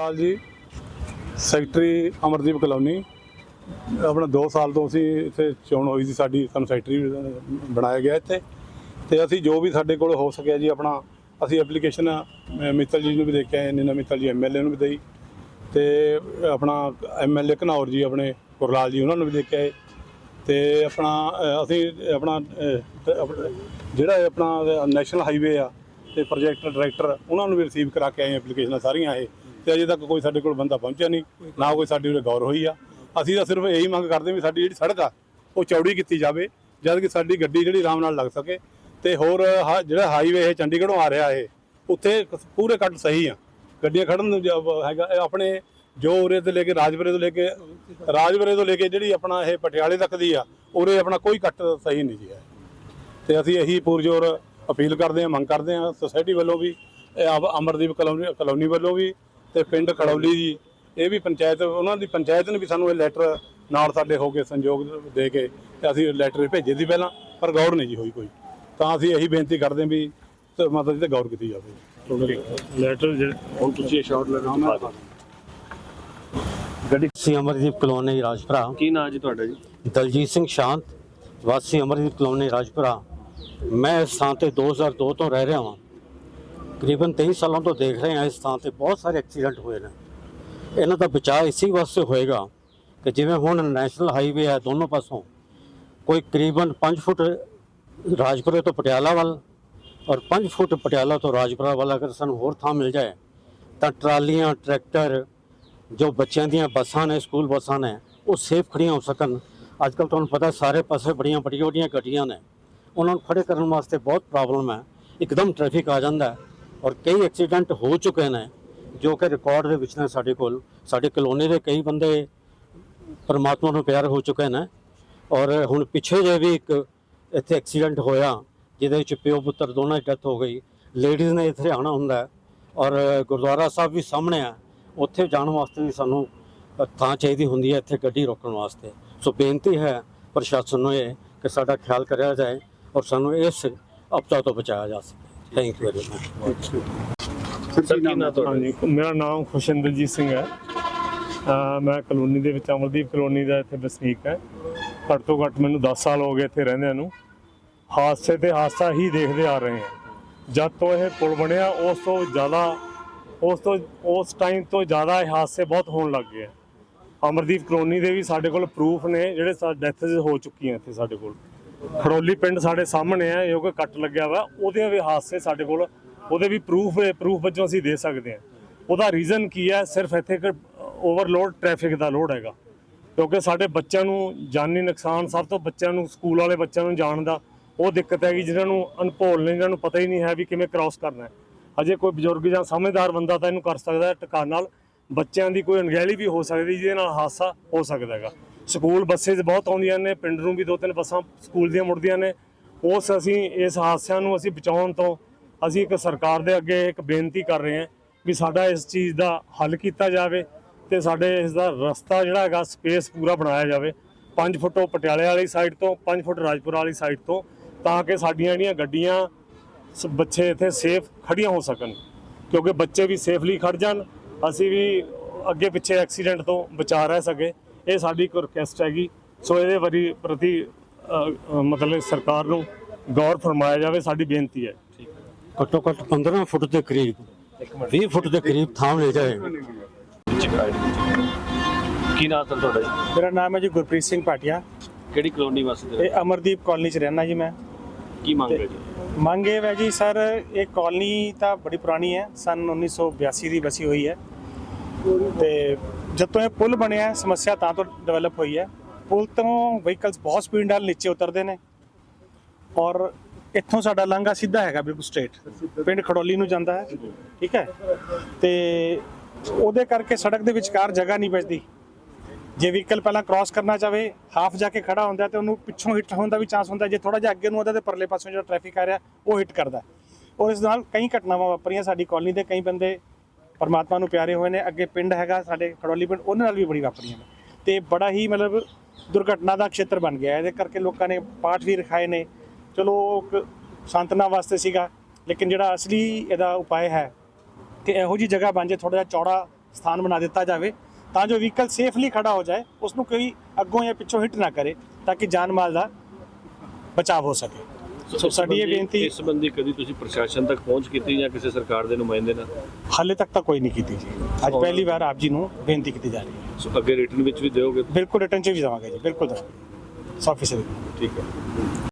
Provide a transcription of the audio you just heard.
Lal ji, secretary Amardeep colony. ਆਪਣਾ 2 ਸਾਲ ਤੋਂ ਅਸੀਂ ਇੱਥੇ ਚੋਣ ਹੋਈ ਸੀ, ਸਾਡੀ ਸਾਨੂੰ ਸੈਕਟਰੀ ਬਣਾਇਆ ਗਿਆ ਇੱਥੇ। ਤੇ ਅਸੀਂ ਜੋ ਵੀ ਸਾਡੇ ਕੋਲ ਹੋ ਸਕਿਆ ਜੀ, ਆਪਣਾ ਅਸੀਂ ਐਪਲੀਕੇਸ਼ਨ ਮਿੱਤਲ ਜੀ ਨੂੰ ਵੀ ਦੇ ਕੇ ਆਏ ਨੀਨਾ ਮਿੱਤਲ ਜੀ ਐਮਐਲਏ ਨੂੰ ਵੀ ਦੇਈ। ਤੇ ਆਪਣਾ ਐਮਐਲਏ ਘਨੌਰ ਜੀ, ਆਪਣੇ ਗੁਰਲਾਲ ਜੀ, ਉਹਨਾਂ ਨੂੰ ਵੀ ਦੇ ਕੇ ਆਏ ਤੇ ਆਪਣਾ ਅਸੀਂ ਆਪਣਾ ਜਿਹੜਾ ਆਪਣਾ ਨੈਸ਼ਨਲ ਹਾਈਵੇ ਆ, ਤੇ ਪ੍ਰੋਜੈਕਟ ਡਾਇਰੈਕਟਰ, ਉਹਨਾਂ ਨੂੰ ਵੀ ਰਿਸੀਵ ਕਰਾ ਕੇ ਆਏ, ਐਪਲੀਕੇਸ਼ਨਾਂ ਸਾਰੀਆਂ ਇਹ। ਤੇ ਅਜੇ ਤੱਕ ਕੋਈ ਸਾਡੇ ਕੋਲ ਬੰਦਾ ਪਹੁੰਚਿਆ ਨਹੀਂ, ਨਾ ਕੋਈ ਸਾਡੀ ਉਰੇ ਗੌਰ ਹੋਈ ਆ। ਅਸੀਂ ਤਾਂ ਸਿਰਫ ਇਹੀ ਮੰਗ ਕਰਦੇ ਵੀ ਸਾਡੀ ਜਿਹੜੀ ਸੜਕ ਆ, ਉਹ ਚੌੜੀ ਕੀਤੀ ਜਾਵੇ ਜਦ ਕਿ ਸਾਡੀ ਗੱਡੀ ਜਿਹੜੀ ਆਰਾਮ ਨਾਲ ਲੱਗ ਸਕੇ। ਤੇ ਹੋਰ ਹਾ- ਜਿਹੜਾ ਹਾਈਵੇ ਇਹ ਚੰਡੀਗੜ੍ਹੋਂ ਆ ਰਿਹਾ ਇਹ, ਉੱਥੇ ਪੂਰੇ ਕੱਟ ਸਹੀ ਆ। ਗੱਡੀਆਂ ਖੜਨ ਨੂੰ ਹੈਗਾ ਆਪਣੇ ਜੋ ਉਰੇ ਤੋਂ ਲੈ ਕੇ ਰਾਜਪੁਰੇ ਤੋਂ ਲੈ ਕੇ ਰਾਜਪੁਰੇ ਤੋਂ ਲੈ ਕੇ ਜਿਹੜੀ ਆਪਣਾ ਇਹ ਪਟਿਆਲੇ ਤੱਕ ਦੀ ਆ, ਉਰੇ ਆਪਣਾ ਕੋਈ ਕੱਟ ਸਹੀ ਨਹੀਂ ਜੀ ਹੈ। ਤੇ ਅਸੀਂ ਇਹੀ ਪੂਰਜੋਰ ਅਪੀਲ ਕਰਦੇ ਹਾਂ, ਮੰਗ ਕਰਦੇ ਹਾਂ ਸੁਸਾਇਟੀ ਵੱਲੋਂ ਵੀ, ਇਹ ਅਮਰਦੀਪ ਕਲੋਨੀ ਕਲੋਨੀ ਵੱਲੋਂ ਵੀ ਤੇ ਪਿੰਡ ਖੜੌਲੀ ਜੀ ਇਹ ਵੀ ਪੰਚਾਇਤ ਉਹਨਾਂ ਦੀ ਪੰਚਾਇਤ ਨੇ ਵੀ ਸਾਨੂੰ ਇਹ ਲੈਟਰ ਨਾਲ ਸਾਡੇ ਹੋ ਕੇ ਸੰਯੋਗ ਦੇ ਕੇ ਤੇ ਅਸੀਂ ਲੈਟਰ ਭੇਜੇ ਸੀ ਪਹਿਲਾਂ ਪਰ ਗੌਰ ਨਹੀਂ ਜੀ ਹੋਈ ਕੋਈ। ਤਾਂ ਅਸੀਂ ਇਹੀ ਬੇਨਤੀ ਕਰਦੇ ਹਾਂ ਵੀ ਮਤਲਬ ਇਹ ਤੇ ਗੌਰ ਕੀਤੀ ਜਾਵੇ। ਲੈਟਰ ਜਿਹੜਾ ਹੁਣ ਤੁਸੀਂ ਸ਼ਾਰਟ ਲਗਾਉਣਾ ਗੱਡੀ ਸੀ ਅਮਰਦੀਪ ਕਲੋਨੀ ਰਾਜਪੁਰਾ। ਕੀ ਨਾਂ ਜੀ ਤੁਹਾਡਾ ਜੀ? ਦਲਜੀਤ ਸਿੰਘ ਸ਼ਾਂਤ ਵਾਸੀ ਅਮਰਦੀਪ ਕਲੋਨੀ ਰਾਜਪੁਰਾ। ਮੈਂ ਇਸ ਥਾਂ ਤੇ 2002 ਤੋਂ ਰਹਿ ਰਿਹਾ ਹਾਂ ਤਕਰੀਬਨ 23 ਸਾਲਾਂ ਤੋਂ ਦੇਖ ਰਹੇ ਹਾਂ ਇਸ ਥਾਂ ਤੇ ਬਹੁਤ ਸਾਰੇ ਐਕਸੀਡੈਂਟ ਹੋਏ ਨੇ। ਇਹਨਾਂ ਦਾ ਬਚਾਅ ਇਸੇ ਵਾਸਤੇ ਹੋਏਗਾ ਕਿ ਜਿਵੇਂ ਹੁਣ ਨੈਸ਼ਨਲ ਹਾਈਵੇ ਹੈ ਦੋਨੋਂ ਪਾਸੋਂ, ਕੋਈ ਕਰੀਬਨ 5 ਫੁੱਟ ਰਾਜਪੁਰੇ ਤੋਂ ਪਟਿਆਲਾ ਵੱਲ ਔਰ 5 ਫੁੱਟ ਪਟਿਆਲਾ ਤੋਂ ਰਾਜਪੁਰਾ ਵੱਲ ਅਗਰ ਸਾਨੂੰ ਹੋਰ ਥਾਂ ਮਿਲ ਜਾਏ, ਤਾਂ ਟਰਾਲੀਆਂ, ਟਰੈਕਟਰ ਜੋ ਬੱਚਿਆਂ ਦੀਆਂ ਬੱਸਾਂ ਨੇ, ਸਕੂਲ ਬੱਸਾਂ ਨੇ, ਉਹ ਸੇਫ ਖੜੀਆਂ ਹੋ ਸਕਣ। ਅੱਜ ਕੱਲ੍ਹ ਤੁਹਾਨੂੰ ਪਤਾ ਸਾਰੇ ਪਾਸੇ ਬੜੀਆਂ ਵੱਡੀਆਂ ਵੱਡੀਆਂ ਗੱਡੀਆਂ ਨੇ। ਉਹਨਾਂ ਨੂੰ ਖੜੇ ਕਰਨ ਵਾਸਤੇ ਬਹੁਤ ਪ੍ਰੋਬਲਮ ਹੈ। ਇੱਕਦਮ ਟ੍ਰੈਫਿਕ ਆ ਜਾਂਦਾ ਹੈ। ਔਰ ਕਈ ਐਕਸੀਡੈਂਟ ਹੋ ਚੁੱਕੇ ਨੇ, ਜੋ ਕਿ ਰਿਕਾਰਡ ਦੇ ਵਿੱਚ ਨੇ ਸਾਡੇ ਕੋਲ। ਸਾਡੇ ਕਲੋਨੀ ਦੇ ਕਈ ਬੰਦੇ ਪਰਮਾਤਮਾ ਨੂੰ ਪਿਆਰ ਹੋ ਚੁੱਕੇ ਨੇ। ਔਰ ਹੁਣ ਪਿੱਛੇ ਜੇ ਵੀ ਇੱਕ ਇੱਥੇ ਐਕਸੀਡੈਂਟ ਹੋਇਆ, ਜਿਹਦੇ ਵਿੱਚ ਪਿਓ ਪੁੱਤਰ ਦੋਨਾਂ ਦੀ ਡੈਥ ਹੋ ਗਈ ਲੇਡੀਜ਼ ਨੇ ਇੱਥੇ ਆਉਣਾ ਹੁੰਦਾ ਔਰ ਗੁਰਦੁਆਰਾ ਸਾਹਿਬ ਵੀ ਸਾਹਮਣੇ ਆ, ਉੱਥੇ ਜਾਣ ਵਾਸਤੇ ਵੀ ਸਾਨੂੰ ਥਾਂ ਚਾਹੀਦੀ ਹੁੰਦੀ ਹੈ ਇੱਥੇ ਗੱਡੀ ਰੋਕਣ ਵਾਸਤੇ। ਸੋ ਬੇਨਤੀ ਹੈ ਪ੍ਰਸ਼ਾਸਨ ਨੂੰ ਇਹ, ਕਿ ਸਾਡਾ ਖਿਆਲ ਕਰਿਆ ਜਾਏ ਔਰ ਸਾਨੂੰ ਇਸ ਆਪਦਾ ਤੋਂ ਬਚਾਇਆ ਜਾ ਸਕੇ। Thank you very much sir ਕੀ ਨਾਂ ਤੁਹਾਡਾ? ਹਾਂਜੀ ਮੇਰਾ ਨਾਮ ਖੁਸ਼ਿੰਦਰਜੀਤ ਸਿੰਘ ਹੈ। ਅਹ ਮੈਂ ਕਲੋਨੀ ਦੇ ਵਿੱਚ ਅਮਰਦੀਪ ਕਲੋਨੀ ਦਾ ਇੱਥੇ ਵਸਨੀਕ ਹੈ। ਘੱਟ ਤੋਂ ਘੱਟ ਮੈਨੂੰ 10 ਸਾਲ ਹੋ ਗਏ ਇੱਥੇ ਰਹਿੰਦਿਆਂ ਨੂੰ। ਹਾਦਸੇ ਤੇ ਹਾਦਸਾ ਹੀ ਦੇਖਦੇ ਆ ਰਹੇ ਹਾਂ। ਜਦ ਤੋਂ ਇਹ ਪੁਲ ਬਣਿਆ ਉਸ ਤੋਂ ਜ਼ਿਆਦਾ ਉਸ ਤੋਂ ਉਸ ਟਾਈਮ ਤੋਂ ਜ਼ਿਆਦਾ ਇਹ ਹਾਦਸੇ ਬਹੁਤ ਹੋਣ ਲੱਗ ਗਏ ਆ। ਅਮਰਦੀਪ ਕਲੋਨੀ ਦੇ ਵੀ ਸਾਡੇ ਕੋਲ ਪ੍ਰੂਫ ਨੇ ਜਿਹੜੇ ਡੈਥਸ ਹੋ ਚੁੱਕੀਆਂ ਇੱਥੇ ਸਾਡੇ ਕੋਲ। ਖੜੋਲੀ ਪਿੰਡ ਸਾਡੇ ਸਾਹਮਣੇ ਆ ਜੋ ਕਿ ਕੱਟ ਲੱਗਿਆ ਵਾ, ਉਹਦੇ ਵੀ ਹਾਦਸੇ ਸਾਡੇ ਕੋਲ, ਉਹਦੇ ਵੀ ਪ੍ਰੂਫ ਪ੍ਰੂਫ ਵਜੋਂ ਅਸੀਂ ਦੇ ਸਕਦੇ ਹਾਂ। ਉਹਦਾ ਰੀਜ਼ਨ ਕੀ ਹੈ, ਸਿਰਫ ਇੱਥੇ ਇੱਕ ਓਵਰਲੋਡ ਟ੍ਰੈਫਿਕ ਦਾ ਲੋਡ ਹੈਗਾ। ਕਿਉਂਕਿ ਸਾਡੇ ਬੱਚਿਆਂ ਨੂੰ ਜਾਨੀ ਨੁਕਸਾਨ, ਸਭ ਤੋਂ ਬੱਚਿਆਂ ਨੂੰ ਸਕੂਲ ਵਾਲੇ ਬੱਚਿਆਂ ਨੂੰ ਜਾਣ ਦਾ, ਉਹ ਦਿੱਕਤ ਹੈਗੀ ਜਿਹਨਾਂ ਨੂੰ ਅਨਭੋਲ ਨੇ, ਜਿਹਨਾਂ ਨੂੰ ਪਤਾ ਹੀ ਨਹੀਂ ਹੈ ਵੀ ਕਿਵੇਂ ਕ੍ਰਾਸ ਕਰਨਾ ਹੈ। ਅਜੇ ਕੋਈ ਬਜ਼ੁਰਗ ਜਾਂ ਸਮਝਦਾਰ ਬੰਦਾ ਤਾਂ ਇਹਨੂੰ ਕਰ ਸਕਦਾ ਹੈ, ਟਿਕਾਣ ਨਾਲ। ਬੱਚਿਆਂ ਦੀ ਕੋਈ ਅਣਗਹਿਲੀ ਵੀ ਹੋ ਸਕਦੀ, ਜਿਹਦੇ ਨਾਲ ਹਾਦਸਾ ਹੋ ਸਕਦਾ ਹੈਗਾ। ਸਕੂਲ ਬੱਸੇਸ ਬਹੁਤ ਆਉਂਦੀਆਂ ਨੇ, ਪਿੰਡ ਨੂੰ ਵੀ ਦੋ ਤਿੰਨ ਬੱਸਾਂ ਸਕੂਲ ਦੀਆਂ ਮੁੜਦੀਆਂ ਨੇ। ਉਸ ਅਸੀਂ ਇਸ ਹਾਦਸਿਆਂ ਨੂੰ ਅਸੀਂ ਬਚਾਉਣ ਤੋਂ ਅਸੀਂ ਇੱਕ ਸਰਕਾਰ ਦੇ ਅੱਗੇ ਇੱਕ ਬੇਨਤੀ ਕਰ ਰਹੇ ਹਾਂ ਵੀ ਸਾਡਾ ਇਸ ਚੀਜ਼ ਦਾ ਹੱਲ ਕੀਤਾ ਜਾਵੇ ਤੇ ਸਾਡੇ ਇਸ ਦਾ ਰਸਤਾ ਜਿਹੜਾ ਹੈਗਾ ਸਪੇਸ ਪੂਰਾ ਬਣਾਇਆ ਜਾਵੇ। 5 ਫੁੱਟ ਉਹ ਪਟਿਆਲੇ ਵਾਲੀ ਸਾਈਡ ਤੋਂ 5 ਫੁੱਟ ਰਾਜਪੁਰ ਵਾਲੀ ਸਾਈਡ ਤੋਂ, ਤਾਂ ਕਿ ਸਾਡੀਆਂ ਜਿਹੜੀਆਂ ਗੱਡੀਆਂ ਸ- ਬੱਚੇ ਇੱਥੇ ਸੇਫ ਖੜੀਆਂ ਹੋ ਸਕਣ। ਕਿਉਂਕਿ ਬੱਚੇ ਵੀ ਸੇਫਲੀ ਖੜ ਜਾਣ, ਅਸੀਂ ਵੀ ਅੱਗੇ ਪਿੱਛੇ ਐਕਸੀਡੈਂਟ ਤੋਂ ਬਚਾ ਰਹਿ ਸਕੇ। ਇਹ ਸਾਡੀ ਇੱਕ ਰਿਕੁਐਸਟ ਹੈਗੀ। ਸੋ ਇਹਦੇ ਵਰੀ ਪ੍ਰਤੀ ਮਤਲਬ ਸਰਕਾਰ ਨੂੰ ਗੌਰ ਫਰਮਾਇਆ ਜਾਵੇ ਸਾਡੀ ਬੇਨਤੀ ਹੈ। ਘੱਟੋ ਘੱਟ 15 ਫੁੱਟ ਦੇ ਕਰੀਬ 20 ਫੁੱਟ ਦੇ ਕਰੀਬ ਥਾਂ ਮਿਲ ਜਾਏ। ਕੀ ਨਾਂ ਸਰ ਤੁਹਾਡਾ ਜੀ? ਮੇਰਾ ਨਾਮ ਹੈ ਜੀ ਗੁਰਪ੍ਰੀਤ ਸਿੰਘ ਭਾਟੀਆ। ਕਿਹੜੀ ਕਲੋਨੀ ਵਾਸਤੇ ਇਹ ਅਮਰਦੀਪ ਕਾਲਨੀ ਚ ਰਹਿਣਾ ਜੀ ਮੈਂ। ਕੀ ਮੰਗ ਹੈ ਜੀ? ਮੰਗ ਇਹ ਹੈ ਜੀ ਸਰ ਇਹ ਕਾਲਨੀ ਤਾਂ ਬੜੀ ਪੁਰਾਣੀ ਹੈ। ਸਨ 1982 ਦੀ ਬਸੀ ਹੋਈ ਹੈ। ਤੇ ਜਦੋਂ ਇਹ ਪੁਲ ਬਣਿਆ ਹੈ, ਸਮੱਸਿਆ ਤਾਂ ਤੋਂ ਡਿਵੈਲਪ ਹੋਈ ਹੈ। ਪੁਲ ਤੋਂ ਵਹੀਕਲਸ ਬਹੁਤ ਸਪੀਡ ਨਾਲ ਨੀਚੇ ਉਤਰਦੇ ਨੇ। ਔਰ ਇੱਥੋਂ ਸਾਡਾ ਲਾਂਘਾ ਸਿੱਧਾ ਹੈਗਾ ਬਿਲਕੁਲ ਸਟ੍ਰੇਟ ਪਿੰਡ ਖੜੋਲੀ ਨੂੰ ਜਾਂਦਾ ਹੈ ਠੀਕ ਹੈ? ਤੇ ਉਹਦੇ ਕਰਕੇ ਸੜਕ ਦੇ ਵਿਚਕਾਰ ਜਗ੍ਹਾ ਨਹੀਂ ਬਚਦੀ। ਜੇ ਵਹੀਕਲ ਪਹਿਲਾਂ ਕ੍ਰਾਸ ਕਰਨਾ ਚਾਵੇ ਹਾਫ ਜਾ ਕੇ ਖੜਾ ਹੁੰਦਾ ਤੇ ਉਹਨੂੰ ਪਿੱਛੋਂ ਹਿੱਟ ਹੋਣ ਦਾ ਵੀ ਚਾਂਸ ਹੁੰਦਾ ਜੇ ਥੋੜਾ ਜਿਹਾ ਅੱਗੇ ਨੂੰ ਆਉਂਦਾ ਤੇ ਪਰਲੇ ਪਾਸੋਂ ਜਿਹੜਾ ਟ੍ਰੈਫਿਕ ਆ ਰਿਹਾ ਉਹ ਹਿੱਟ ਕਰਦਾ ਔਰ ਇਸ ਨਾਲ ਕਈ ਘਟਨਾਵਾਂ ਵਾਪਰੀਆਂ ਸਾਡੀ ਕਾਲਨੀ ਦੇ ਕਈ ਬੰਦੇ ਪਰਮਾਤਮਾ ਨੂੰ ਪਿਆਰੇ ਹੋਏ ਨੇ, ਅੱਗੇ ਪਿੰਡ ਹੈਗਾ ਸਾਡੇ ਖੜੋਲੀ ਪਿੰਡ ਉਹਨਾਂ ਨਾਲ ਵੀ ਬੜੀ ਵਾਪਰੀਆਂ ਨੇ। ਤੇ ਬੜਾ ਹੀ ਮਤਲਬ ਦੁਰਘਟਨਾ ਦਾ ਖੇਤਰ ਬਣ ਗਿਆ, ਇਹਦੇ ਕਰਕੇ ਲੋਕਾਂ ਨੇ ਪਾਠ ਵੀ ਰਖਾਏ ਨੇ। ਚਲੋ ਉਹ ਇੱਕ ਸਾਂਤਨਾ ਵਾਸਤੇ ਸੀਗਾ, ਲੇਕਿਨ ਜਿਹੜਾ ਅਸਲੀ ਇਹਦਾ ਉਪਾਅ ਹੈ ਕਿ ਇਹੋ ਜੀ ਜਗ੍ਹਾ ਬਣ ਜੇ ਥੋੜਾ ਜਿਹਾ ਚੌੜਾ ਸਥਾਨ ਬਣਾ ਦਿੱਤਾ ਜਾਵੇ, ਤਾਂ ਜੋ ਵਹੀਕਲ ਸੇਫਲੀ ਖੜਾ ਹੋ ਜਾਏ ਉਸ ਨੂੰ ਕੋਈ ਅੱਗੋਂ ਜਾਂ ਪਿੱਛੋਂ ਹਿੱਟ ਨਾ ਕਰੇ, ਤਾਂ ਕਿ ਜਾਨ ਮਾਲ ਦਾ ਬਚਾਅ ਹੋ ਸਕੇ। ਸੋ ਸਾਡੀ ਇਹ ਬੇਨਤੀ ਇਸ ਸੰਬੰਧੀ ਕਦੀ ਤੁਸੀਂ ਪ੍ਰਸ਼ਾਸਨ ਤੱਕ ਪਹੁੰਚ ਕੀਤੀ ਜਾਂ ਕਿਸੇ ਸਰਕਾਰ ਦੇ ਨੁਮਾਇੰਦੇ ਨਾਲ? ਹਾਲੇ ਤੱਕ ਤਾਂ ਕੋਈ ਨਹੀਂ ਕੀਤੀ ਜੀ। ਅੱਜ ਪਹਿਲੀ ਵਾਰ ਆਪ ਜੀ ਨੂੰ ਬੇਨਤੀ ਕੀਤੀ ਜਾ ਰਹੀ ਹੈ। ਸੋ ਅੱਗੇ ਰਿਟਰਨ ਵਿੱਚ ਵੀ ਦਿਓਗੇ? ਬਿਲਕੁਲ ਰਿਟਰਨ ਚ ਵੀ ਜਾਵਾਂਗੇ ਜੀ ਬਿਲਕੁਲ। ਦਵਾਂਗੇ 100% ਠੀਕ ਹੈ।